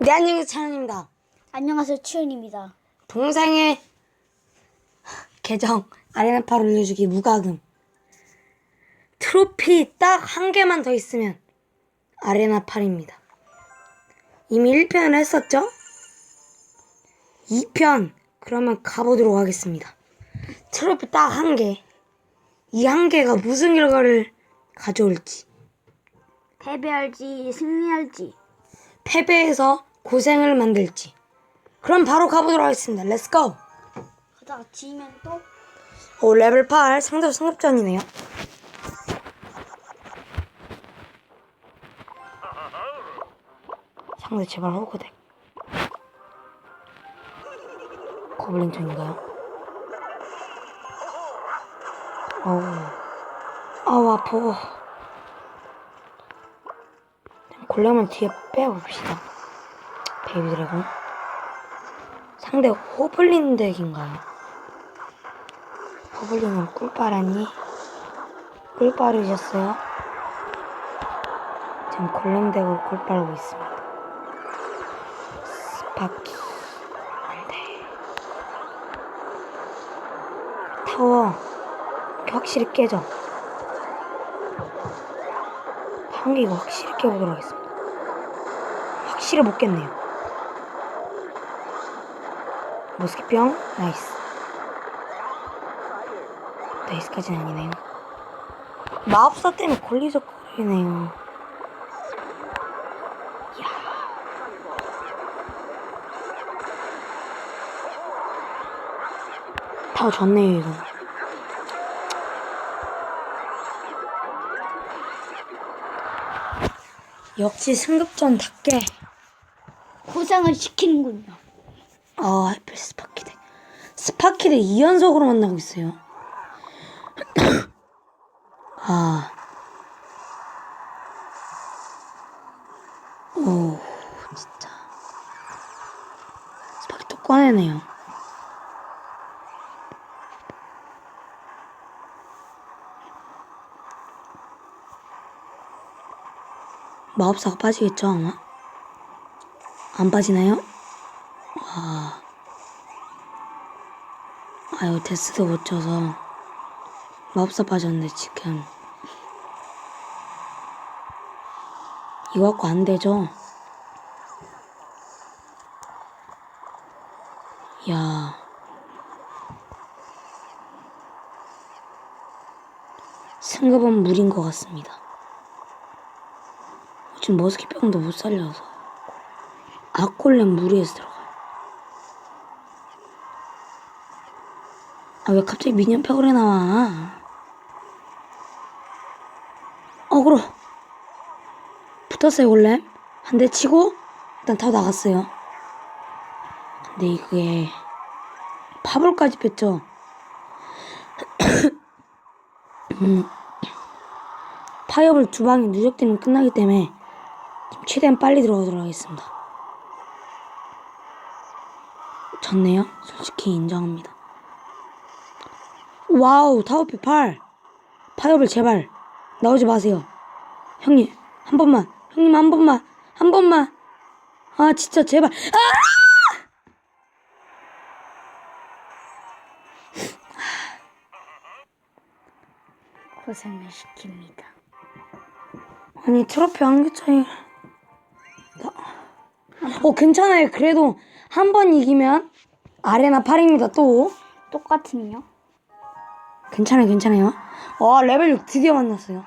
네, 안녕하세요. 찬원입니다. 안녕하세요, 추은입니다. 동생의 계정 아레나파를 올려주기 무과금 트로피 딱 한 개만 더 있으면 아레나8입니다. 이미 1편을 했었죠? 2편 그러면 가보도록 하겠습니다. 트로피 딱 한 개. 이 한 개가 무슨 결과를 가져올지 패배할지 승리할지. 패배해서 고생을 만들지 그럼 바로 가보도록 하겠습니다. 렛츠고! 그러다가 지면 또 오 레벨 8 상대도 상급전이네요. 상대 제발 호그덱. 고블린 쪽인가요? 어우 아우 아파. 골렘을 뒤에 빼봅시다. 베이비 드래곤. 상대 호블린 덱인가요? 호블린은 꿀빠라니? 꿀빠르셨어요? 지금 골렘 덱으로 꿀빠르고 있습니다. 스파키. 안 돼. 타워. 확실히 깨져. 한개 이거 확실히 깨보도록 하겠습니다. 확실히 못 깼네요. 모스키병 나이스. 나이스까지는 아니네요. 마법사 때문에 걸리적거리네요. 이야. 다 좋네요, 이거. 역시 승급전답게 고생을 시키는군요. 아, 하이필 스파키드. 스파키드 2연속으로 만나고 있어요. 아. 오, 진짜. 스파키 또 꺼내네요. 마법사가 빠지겠죠, 아마? 안 빠지나요? 아. 아유, 데스도 못 쳐서. 마법사 빠졌는데, 지금. 이거 갖고 안 되죠? 야. 승급은 무리인 것 같습니다. 지금 머스키병도 못 살려서. 악골렘 무리해서 들어가요. 아, 왜 갑자기 미니언 팩으로 나와? 어그로. 붙었어요, 골렘. 한대 치고, 일단 타고 나갔어요. 근데 이게, 파벌까지 뺐죠? 음, 파이어볼 두 방이 누적되면 끝나기 때문에, 최대한 빨리 들어가도록 하겠습니다. 졌네요. 솔직히 인정합니다. 와우, 타워피 8. 파이어볼 제발 나오지 마세요. 형님, 한 번만. 형님, 한 번만. 한 번만. 아, 진짜 제발. 아! 고생을 시킵니다. 아니, 트로피 한 개 차이. 나... 어, 괜찮아요. 그래도 한 번 이기면 아레나 8입니다, 또. 똑같은요? 괜찮아요, 괜찮아요. 와, 레벨 6 드디어 만났어요.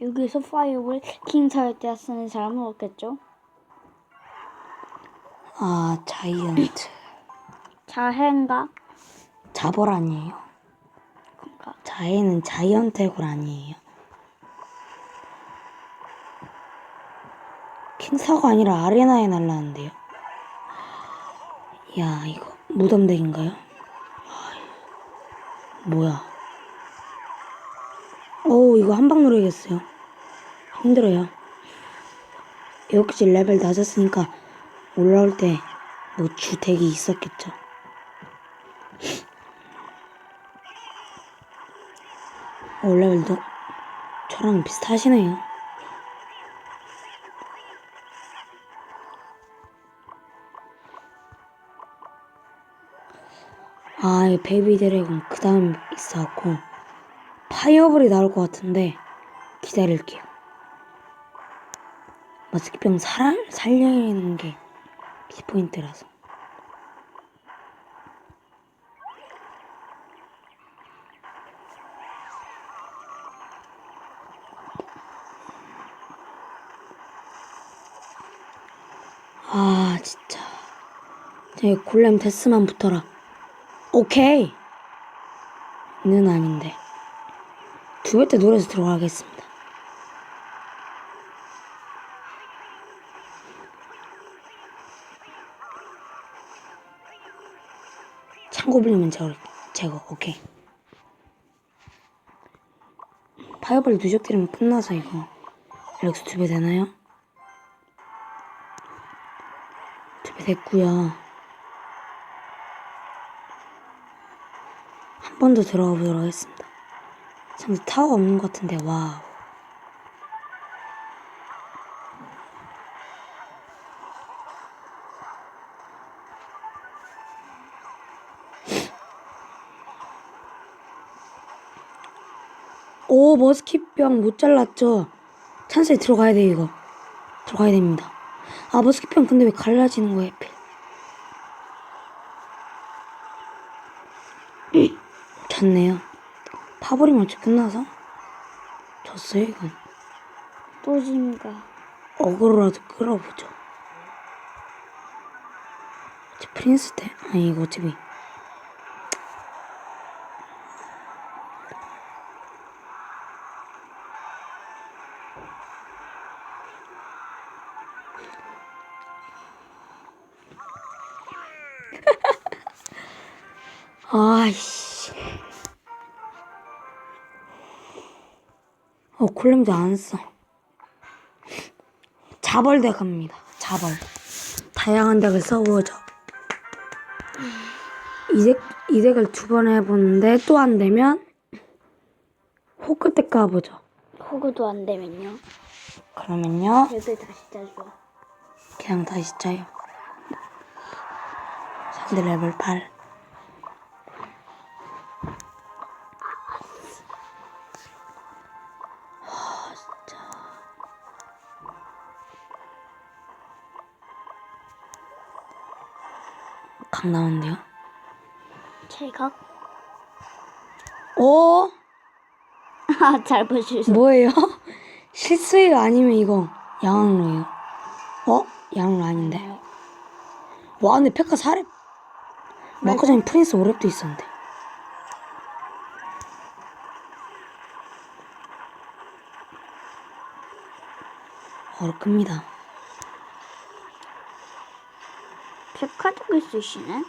여기서 파이어볼 킹 사이트였으니 잘못 얻겠죠? 아, 자이언트. 자해인가? 자벌 아니에요. 그런가? 자해는 자이언트 해골 아니에요. 킹사가 아니라 아레나에 날라는데요. 야, 이거 무덤덱인가요? 아, 뭐야. 어우, 이거 한방 누르겠어요. 힘들어요. 역시 레벨 낮았으니까 올라올 때 뭐 주택이 있었겠죠. 어, 레벨도 저랑 비슷하시네요. 베이비 드래곤 그 다음 있어갖고 파이어볼이 나올 것 같은데 기다릴게요. 머스키병 살 살리는 게 키포인트라서. 아 진짜 제 골렘 데스만 붙어라 오케이. 는 아닌데. 두배 때 노래에서 들어가겠습니다. 창고 빌리면 제거, 제거 오케이. 파이어볼 누적 들으면 끝나서 이거 렉스 두 배 되나요? 두 배 됐고요 한 번 더 들어가 보도록 하겠습니다. 상대 타워가 없는 것 같은데 와우. 오 머스킷병 못 잘랐죠? 찬스에 들어가야 돼 이거. 들어가야 됩니다. 아 머스킷병 근데 왜 갈라지는 거야 하필 졌네요. 파버리 마치 끝나서? 졌어요 이건. 또 집니다. 어그로라도 끌어보죠. 제 프린스 때? 아니 이거 어차피. 아이씨 어 콜렘도 안 써. 자벌대 갑니다. 자벌. 다양한 덱을 써보죠. 이 덱, 이 덱을 두 번 해보는데 또 안 되면 호크 덱 가보죠. 호구도 안 되면요. 그러면요. 덱을 다시 짜죠. 그냥 다시 짜요. 상대 레벨 8. 강 나오는데요? 제각? 오! 아, 잘 보시죠. 뭐예요? 실수예요? 아니면 이거 양으로예요? 어? 양으로 아닌데. 와 근데 페카 4렙 아까 전에 프린스 5렙도 있었는데 어렵습니다 백화점을 쓰시네?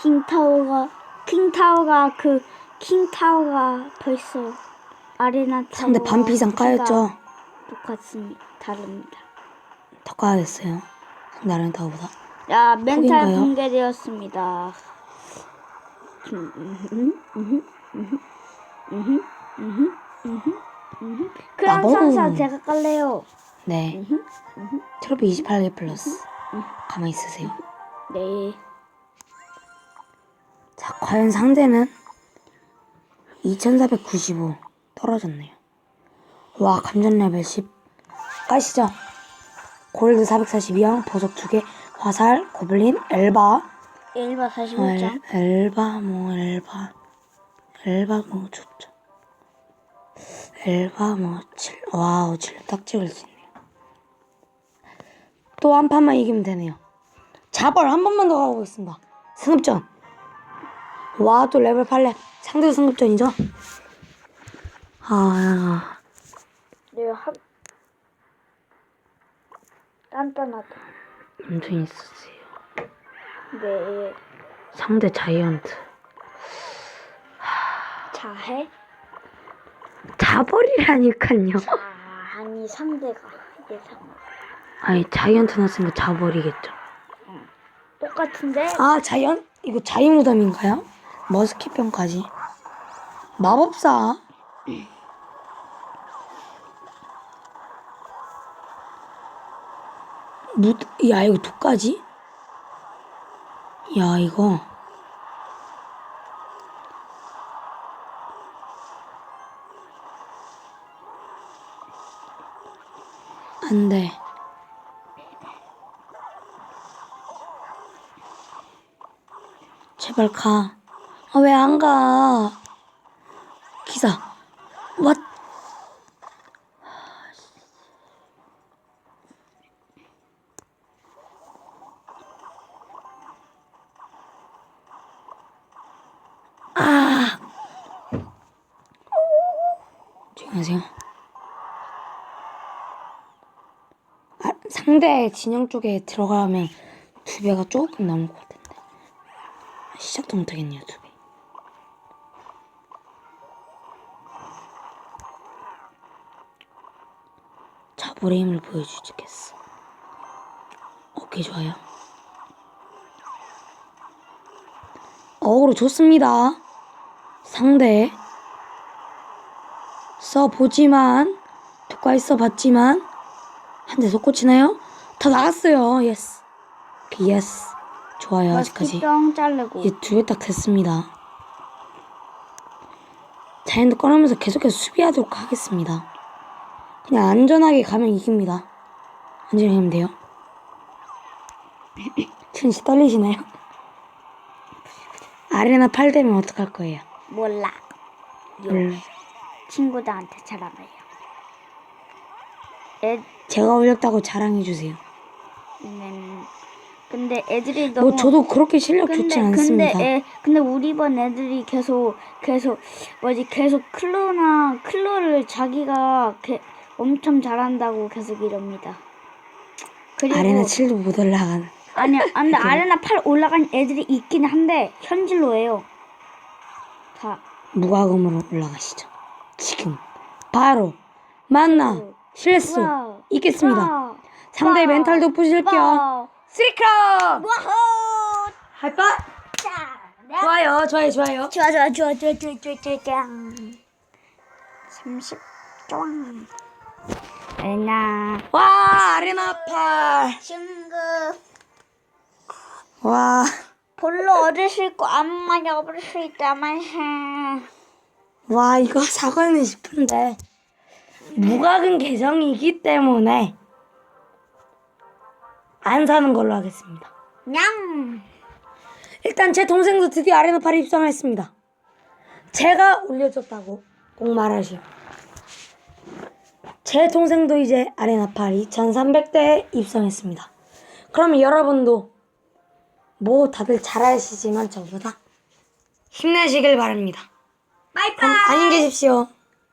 킹타워가, 킹타워가 그, 킹타워가 벌써 아레나 타워. 상대 반피 이상 까였죠? 똑같습니다. 다릅니다. 더 까야겠어요 상대 아렌 타워보다 야, 멘탈 포기인가요? 붕괴되었습니다. 음, 음, 음, 음, 음, 음, 음, 음. 그럼. 선사 제가 깔래요. 네 트로피 28개 플러스 가만히 있으세요 네. 자, 과연 상대는 2495 떨어졌네요. 와, 감전 레벨 10. 까시죠? 골드 442형, 보석 2개, 화살, 고블린, 엘바. 1바 어, 45점. 엘, 엘바, 뭐, 엘바. 엘바, 뭐, 좋죠. 엘바, 뭐, 7. 와우, 7딱 찍을 수 있네요. 또 한 판만 이기면 되네요. 자벌 한 번만 더 가보겠습니다. 승급전. 와, 또 레벨 8렙. 상대도 승급전이죠? 아, 네, 한. 단단하다. 엄청 있으세요. 네. 상대 자이언트. 자해? 자벌이라니까요. 아, 아니, 상대가 예상. 아니, 자이언트 났으니까 자벌이겠죠. 똑같은데? 아, 자이언? 이거 자이무덤인가요? 머스킷병까지. 마법사. 무, 야, 이거 독까지? 야, 이거. 안 돼. 제발 가. 아, 왜 안 가? 기사. 왓. 아. 조용하세요. 아, 상대 진영 쪽에 들어가면 두 배가 조금 남을 것 같은데. 시작도 못하겠네요, 두 배. 자볼의 힘을 보여주겠어. 오케이, 좋아요. 어그로 좋습니다. 상대. 써보지만, 독과이 써봤지만, 한 대 더 꽂히나요? 다 나갔어요. 예스. 오케이, 예스. 좋아요, 아직까지. 뿅 자르고. 예, 두개딱 됐습니다. 자연도 꺼내면서 계속해서 수비하도록 하겠습니다. 그냥 안전하게 가면 이깁니다. 안전하게 하면 돼요. 진짜 떨리시나요? 아레나 8 되면 어떡할 거예요? 몰라. 몰라. 친구들한테 자랑해요. 애, 제가 올렸다고 자랑해주세요. 음, 근데 애들이 너무 뭐 저도 그렇게 실력 근데 좋지 않습니다. 근데 애, 근데 우리 반 애들이 계속 계속 뭐지 계속 클로나 클로를 자기가 게, 엄청 잘한다고 계속 이럽니다. 그리고 아레나 7도 못 올라가는. 아니야, 근데 아레나 8 올라간 애들이 있긴 한데 현질로예요. 다 무과금으로 올라가시죠. 지금 바로 만나 실수. 있겠습니다. 와우. 멘탈도 부실 겸와 스리컴! 와호! 하이파! 네. 좋아요, 좋아요, 좋아요. 좋아, 좋아, 좋아, 좋아, 좋아, 좋아, 좋아, 좋아. 30종. 아레나. 와, 아레나 팔. 중급. 와. 별로 얻으실 거 안만 얻을 수 있다만. 와, 이거 사과는 싶은데. 무각은 개성이기 때문에. 안 사는 걸로 하겠습니다. 냥. 일단 제 동생도 드디어 아레나 8에 입성했습니다. 제가 올려줬다고 꼭 말하시오. 제 동생도 이제 아레나 8 2300대에 입성했습니다. 그럼 여러분도 뭐 다들 잘 아시지만 저보다 힘내시길 바랍니다. 그럼 안녕히 계십시오.